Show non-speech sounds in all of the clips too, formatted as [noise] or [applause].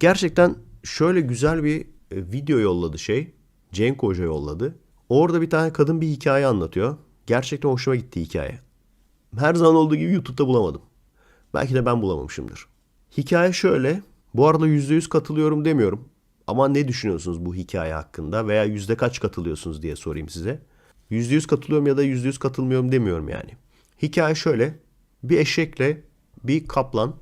Gerçekten şöyle güzel bir e, video yolladı şey. Cenk Hoca yolladı. Orada bir tane kadın bir hikaye anlatıyor. Gerçekten hoşuma gitti hikaye. Her zaman olduğu gibi YouTube'da bulamadım. Belki de ben bulamamışımdır. Hikaye şöyle. Bu arada %100 katılıyorum demiyorum. Ama ne düşünüyorsunuz bu hikaye hakkında veya yüzde kaç katılıyorsunuz diye sorayım size. %100 katılıyorum ya da %100 katılmıyorum demiyorum yani. Hikaye şöyle. Bir eşekle bir kaplan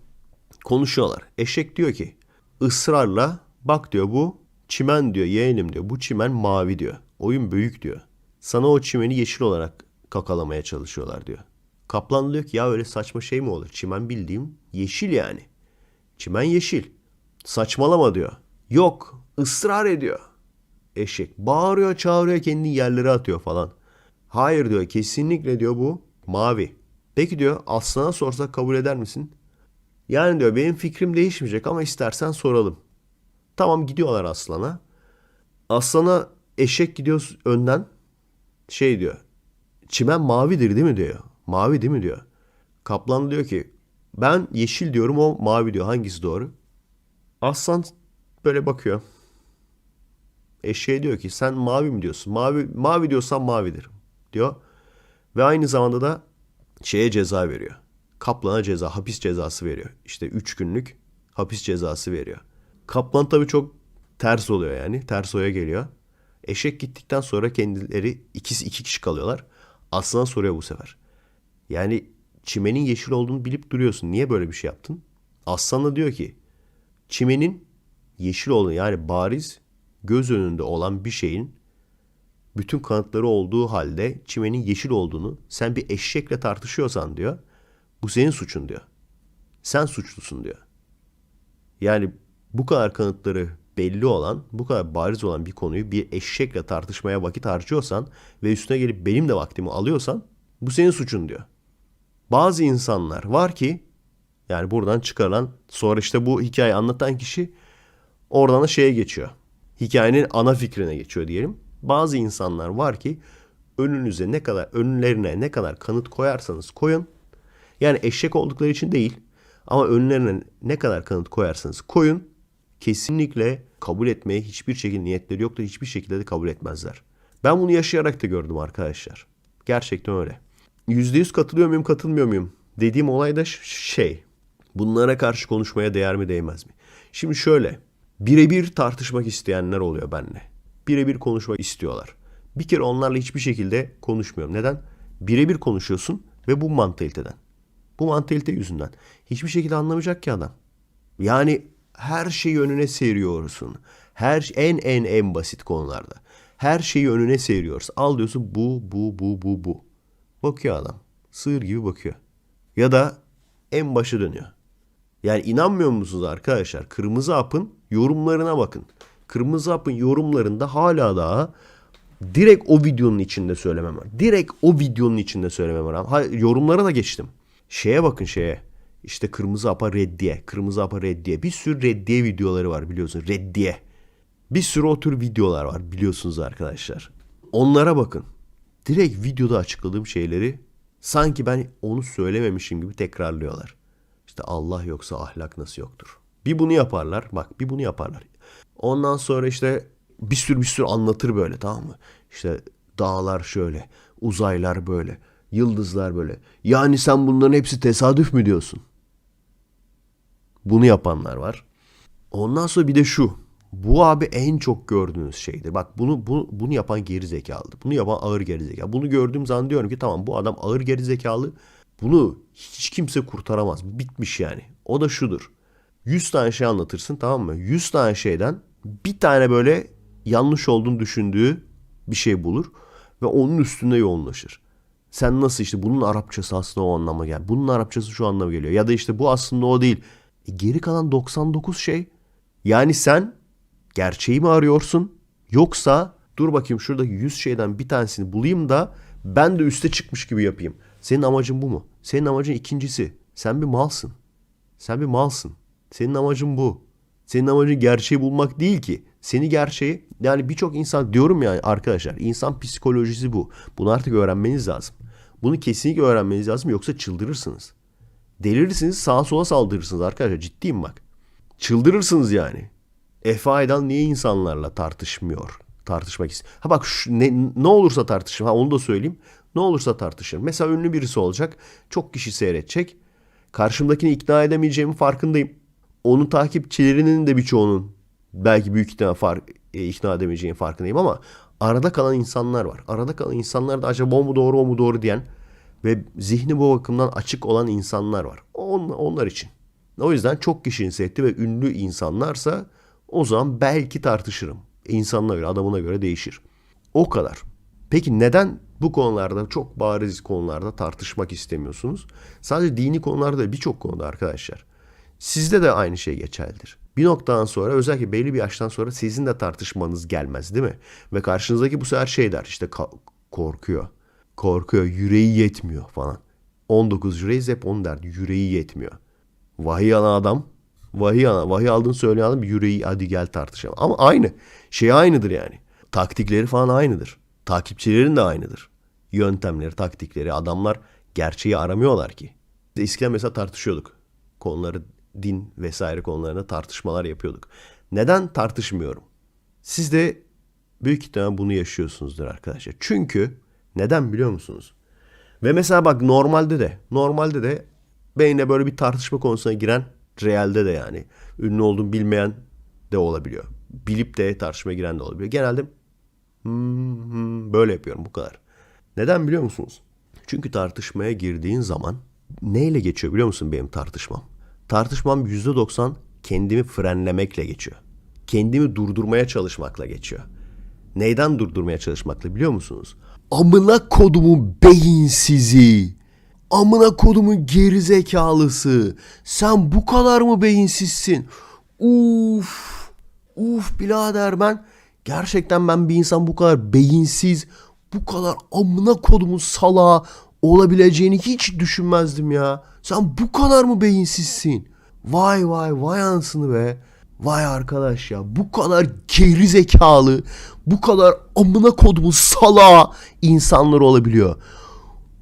konuşuyorlar. Eşek diyor ki ısrarla bak diyor bu çimen diyor yeğenim diyor. Bu çimen mavi diyor. Oyun büyük diyor. Sana o çimeni yeşil olarak kakalamaya çalışıyorlar diyor. Kaplan diyor ki ya öyle saçma şey mi olur? Çimen bildiğim yeşil yani. Çimen yeşil. Saçmalama diyor. Yok ısrar ediyor. Eşek bağırıyor çağırıyor kendini yerlere atıyor falan. Hayır diyor kesinlikle diyor bu mavi. Peki diyor aslana sorsak kabul eder misin? Yani diyor benim fikrim değişmeyecek ama istersen soralım. Tamam gidiyorlar aslana. Aslana eşek gidiyor önden şey diyor. Çimen mavidir değil mi diyor. Mavi değil mi diyor. Kaplan diyor ki ben yeşil diyorum o mavi diyor. Hangisi doğru? Aslan böyle bakıyor. Eşeğe diyor ki sen mavi mi diyorsun? Mavi mavi diyorsan mavidir diyor. Ve aynı zamanda da şeye ceza veriyor. Kaplan'a ceza, hapis cezası veriyor. İşte 3 günlük hapis cezası veriyor. Kaplan tabii çok ters oluyor yani. Ters oya geliyor. Eşek gittikten sonra kendileri ikisi iki kişi kalıyorlar. Aslan soruyor bu sefer. Yani çimenin yeşil olduğunu bilip duruyorsun. Niye böyle bir şey yaptın? Aslan da diyor ki çimenin yeşil olduğunu yani bariz göz önünde olan bir şeyin bütün kanıtları olduğu halde çimenin yeşil olduğunu sen bir eşekle tartışıyorsan diyor. Bu senin suçun diyor. Sen suçlusun diyor. Yani bu kadar kanıtları belli olan, bu kadar bariz olan bir konuyu bir eşekle tartışmaya vakit harcıyorsan ve üstüne gelip benim de vaktimi alıyorsan bu senin suçun diyor. Bazı insanlar var ki yani buradan çıkarılan sonra işte bu hikayeyi anlatan kişi oradan da şeye geçiyor. Hikayenin ana fikrine geçiyor diyelim. Bazı insanlar var ki önünüze ne kadar önlerine ne kadar kanıt koyarsanız koyun. Yani eşek oldukları için değil ama önlerine ne kadar kanıt koyarsanız koyun kesinlikle kabul etmeye hiçbir şekilde niyetleri yoktur. Hiçbir şekilde de kabul etmezler. Ben bunu yaşayarak da gördüm arkadaşlar. Gerçekten öyle. %100 katılıyor muyum katılmıyor muyum dediğim olay da şey. Bunlara karşı konuşmaya değer mi değmez mi? Şimdi şöyle. Birebir tartışmak isteyenler oluyor benimle. Birebir konuşmak istiyorlar. Bir kere onlarla hiçbir şekilde konuşmuyorum. Neden? Birebir konuşuyorsun ve bu mantaliteden. Bu mantalite yüzünden. Hiçbir şekilde anlamayacak ki adam. Yani her şeyi önüne seriyorsun. Her en en en basit konularda. Her şeyi önüne seriyorsun. Al diyorsun bu bu bu bu bu. Bakıyor adam. Sığır gibi bakıyor. Ya da en başı dönüyor. Yani inanmıyor musunuz arkadaşlar? Kırmızı Hap'ın yorumlarına bakın. Kırmızı Hap'ın yorumlarında hala daha direkt o videonun içinde söylemem var. Direkt o videonun içinde söylemem var. Ha, yorumlara da geçtim. Şeye bakın şeye. İşte Kırmızı Hap'a reddiye. Kırmızı Hap'a reddiye. Bir sürü reddiye videoları var biliyorsun. Reddiye. Bir sürü o tür videolar var biliyorsunuz arkadaşlar. Onlara bakın. Direkt videoda açıkladığım şeyleri sanki ben onu söylememişim gibi tekrarlıyorlar. İşte Allah yoksa ahlak nasıl yoktur? Bir bunu yaparlar. Bak bir bunu yaparlar. Ondan sonra işte bir sürü bir sürü anlatır böyle tamam mı? İşte dağlar şöyle, uzaylar böyle, yıldızlar böyle. Yani sen bunların hepsi tesadüf mü diyorsun? Bunu yapanlar var. Ondan sonra bir de şu. Bu abi en çok gördüğünüz şeydir. Bak bunu bu, bunu yapan geri zekalıdır. Bunu yapan ağır geri zekalı. Bunu gördüğüm zaman diyorum ki tamam bu adam ağır geri zekalı. Bunu hiç kimse kurtaramaz. Bitmiş yani. O da şudur. 100 tane şey anlatırsın tamam mı? 100 tane şeyden bir tane böyle yanlış olduğunu düşündüğü bir şey bulur ve onun üstünde yoğunlaşır. Sen nasıl işte bunun Arapçası aslında o anlama gel. Bunun Arapçası şu anlama geliyor. Ya da işte bu aslında o değil. E geri kalan 99 şey. Yani sen gerçeği mi arıyorsun? Yoksa dur bakayım şurada 100 şeyden bir tanesini bulayım da ben de üste çıkmış gibi yapayım. Senin amacın bu mu? Senin amacın ikincisi. Sen bir malsın. Sen bir malsın. Senin amacın bu. Senin amacın gerçeği bulmak değil ki. Seni gerçeği yani birçok insan diyorum ya arkadaşlar insan psikolojisi bu. Bunu artık öğrenmeniz lazım. Bunu kesinlikle öğrenmeniz lazım yoksa çıldırırsınız. Delirirsiniz sağa sola saldırırsınız arkadaşlar ciddiyim bak. Çıldırırsınız yani. Aydal niye insanlarla tartışmıyor? Tartışmak istiyor. Ha bak şu, ne, ne olursa tartışın. Ha onu da söyleyeyim. Ne olursa tartışın. Mesela ünlü birisi olacak. Çok kişi seyredecek. Karşımdakini ikna edemeyeceğimin farkındayım. Onun takipçilerinin de birçoğunun belki büyük ihtimal fark, e, ikna edemeyeceğinin farkındayım ama arada kalan insanlar var. Arada kalan insanlar da acaba o mu doğru o mu doğru diyen ve zihni bu bakımdan açık olan insanlar var. On, onlar için. O yüzden çok kişinin seyretti ve ünlü insanlarsa o zaman belki tartışırım. İnsanına göre, adamına göre değişir. O kadar. Peki neden bu konularda çok bariz konularda tartışmak istemiyorsunuz? Sadece dini konularda birçok konuda arkadaşlar. Sizde de aynı şey geçerlidir. Bir noktadan sonra özellikle belli bir yaştan sonra sizin de tartışmanız gelmez değil mi? Ve karşınızdaki bu sefer şey der işte korkuyor. Korkuyor, yüreği yetmiyor falan. 19 yüreğiz hep onu der, yüreği yetmiyor. Vahiy alan adam, vahiy, ana, vahiy aldığını söyleyen adam yüreği hadi gel tartışalım. Ama aynı, şey aynıdır yani. Taktikleri falan aynıdır. Takipçilerin de aynıdır. Yöntemleri, taktikleri, adamlar gerçeği aramıyorlar ki. Eskiden mesela tartışıyorduk. Konuları din vesaire konularında tartışmalar yapıyorduk. Neden tartışmıyorum? Siz de büyük ihtimal bunu yaşıyorsunuzdur arkadaşlar. Çünkü neden biliyor musunuz? Ve mesela bak normalde de normalde de benimle böyle bir tartışma konusuna giren realde de yani ünlü olduğumu bilmeyen de olabiliyor. Bilip de tartışmaya giren de olabiliyor. Genelde hmm, hmm, böyle yapıyorum bu kadar. Neden biliyor musunuz? Çünkü tartışmaya girdiğin zaman neyle geçiyor biliyor musun benim tartışmam? Tartışmam %90 kendimi frenlemekle geçiyor. Kendimi durdurmaya çalışmakla geçiyor. Neyden durdurmaya çalışmakla biliyor musunuz? Amına kodumun beyinsizi. Amına kodumun gerizekalısı. Sen bu kadar mı beyinsizsin? Uf. Uf birader ben gerçekten ben bir insan bu kadar beyinsiz, bu kadar amına kodumun salağı olabileceğini hiç düşünmezdim ya. Sen bu kadar mı beyinsizsin? Vay vay vay anasını be. Vay arkadaş ya bu kadar geri zekalı, bu kadar amına kodumun salağı insanlar olabiliyor.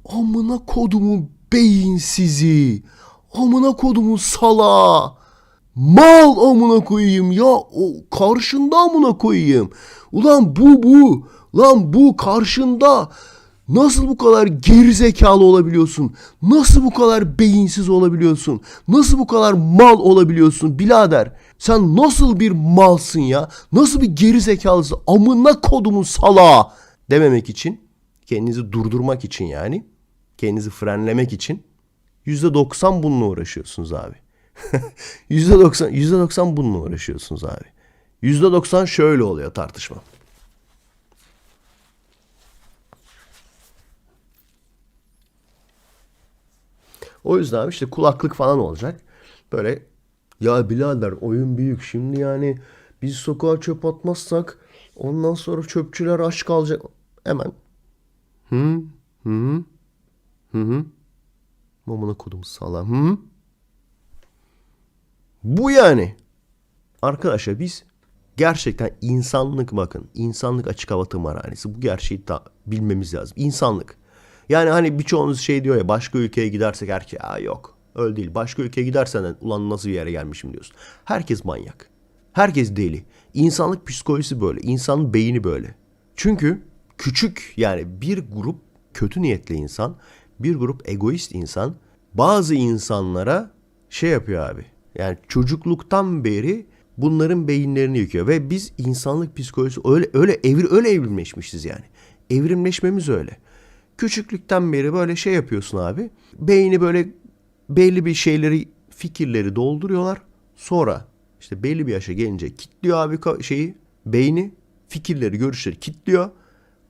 Amına kodumun beyinsizi, amına kodumun salağı. Mal amına koyayım ya o karşında amına koyayım. Ulan bu bu. Lan bu karşında. Nasıl bu kadar gerizekalı olabiliyorsun? Nasıl bu kadar beyinsiz olabiliyorsun? Nasıl bu kadar mal olabiliyorsun birader? Sen nasıl bir malsın ya? Nasıl bir gerizekalısın? Amına kodumun salağı dememek için, kendinizi durdurmak için yani, kendinizi frenlemek için %90 bununla uğraşıyorsunuz abi. [laughs] %90 %90 bununla uğraşıyorsunuz abi. %90 şöyle oluyor tartışma. O yüzden işte kulaklık falan olacak. Böyle ya birader oyun büyük şimdi yani biz sokağa çöp atmazsak ondan sonra çöpçüler aç kalacak. Hemen hı hı hı hı Mamına kodum sala. Hı? Bu yani. Arkadaşlar biz gerçekten insanlık bakın. insanlık açık hava tımarhanesi. Bu gerçeği da bilmemiz lazım. İnsanlık. Yani hani birçoğunuz şey diyor ya başka ülkeye gidersek herkes ya yok. Öyle değil. Başka ülkeye gidersen ulan nasıl bir yere gelmişim diyorsun. Herkes manyak. Herkes deli. İnsanlık psikolojisi böyle. İnsanın beyni böyle. Çünkü küçük yani bir grup kötü niyetli insan, bir grup egoist insan bazı insanlara şey yapıyor abi. Yani çocukluktan beri bunların beyinlerini yıkıyor ve biz insanlık psikolojisi öyle öyle evir öyle evrimleşmişiz yani. Evrimleşmemiz öyle. Küçüklükten beri böyle şey yapıyorsun abi. Beyni böyle belli bir şeyleri, fikirleri dolduruyorlar. Sonra işte belli bir yaşa gelince kitliyor abi şeyi, beyni, fikirleri, görüşleri kitliyor.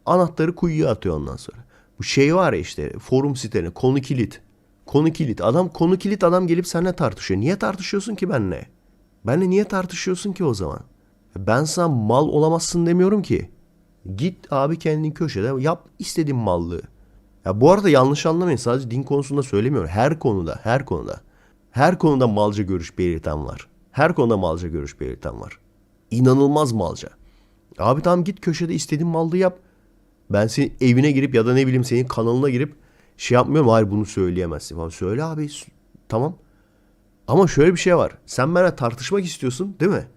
Anahtarı kuyuya atıyor ondan sonra. Bu şey var ya işte forum sitelerine konu kilit. Konu kilit. Adam konu kilit adam gelip seninle tartışıyor. Niye tartışıyorsun ki benimle? Benle niye tartışıyorsun ki o zaman? Ben sana mal olamazsın demiyorum ki. Git abi kendin köşede yap istediğin mallığı. Ya bu arada yanlış anlamayın sadece din konusunda söylemiyorum. Her konuda, her konuda. Her konuda malca görüş belirten var. Her konuda malca görüş belirten var. İnanılmaz malca. Abi tamam git köşede istediğin mallığı yap. Ben senin evine girip ya da ne bileyim senin kanalına girip şey yapmıyorum. Hayır bunu söyleyemezsin falan. Söyle abi tamam. Ama şöyle bir şey var. Sen benimle tartışmak istiyorsun değil mi?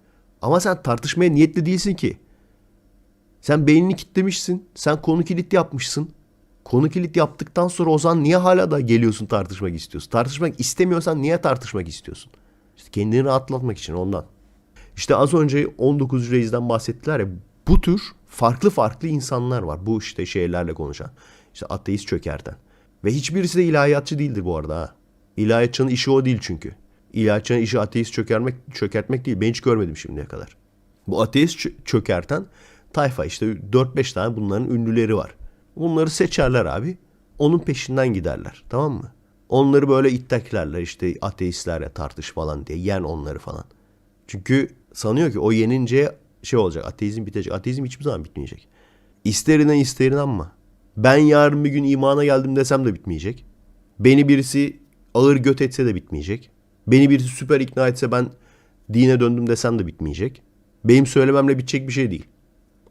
Ama sen tartışmaya niyetli değilsin ki. Sen beynini kitlemişsin. Sen konu kilit yapmışsın. Konu kilit yaptıktan sonra o zaman niye hala da geliyorsun tartışmak istiyorsun? Tartışmak istemiyorsan niye tartışmak istiyorsun? İşte kendini rahatlatmak için ondan. İşte az önce 19 Reis'den bahsettiler ya. Bu tür farklı farklı insanlar var. Bu işte şeylerle konuşan. İşte ateist çökerten. Ve hiçbirisi de ilahiyatçı değildir bu arada ha. İlahiyatçının işi o değil çünkü. İlahiyatçının işi ateist çökermek, çökertmek değil. Ben hiç görmedim şimdiye kadar. Bu ateist çö- çökerten tayfa işte 4-5 tane bunların ünlüleri var. Bunları seçerler abi. Onun peşinden giderler. Tamam mı? Onları böyle itteklerler işte ateistlerle tartış falan diye. Yen onları falan. Çünkü sanıyor ki o yenince şey olacak. Ateizm bitecek. Ateizm hiçbir zaman bitmeyecek. İsterine isterine ama. Ben yarın bir gün imana geldim desem de bitmeyecek. Beni birisi ağır göt etse de bitmeyecek. Beni birisi süper ikna etse ben dine döndüm desem de bitmeyecek. Benim söylememle bitecek bir şey değil.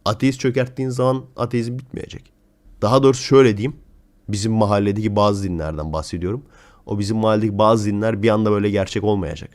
Ateist çökerttiğin zaman ateizm bitmeyecek. Daha doğrusu şöyle diyeyim. Bizim mahalledeki bazı dinlerden bahsediyorum. O bizim mahalledeki bazı dinler bir anda böyle gerçek olmayacak.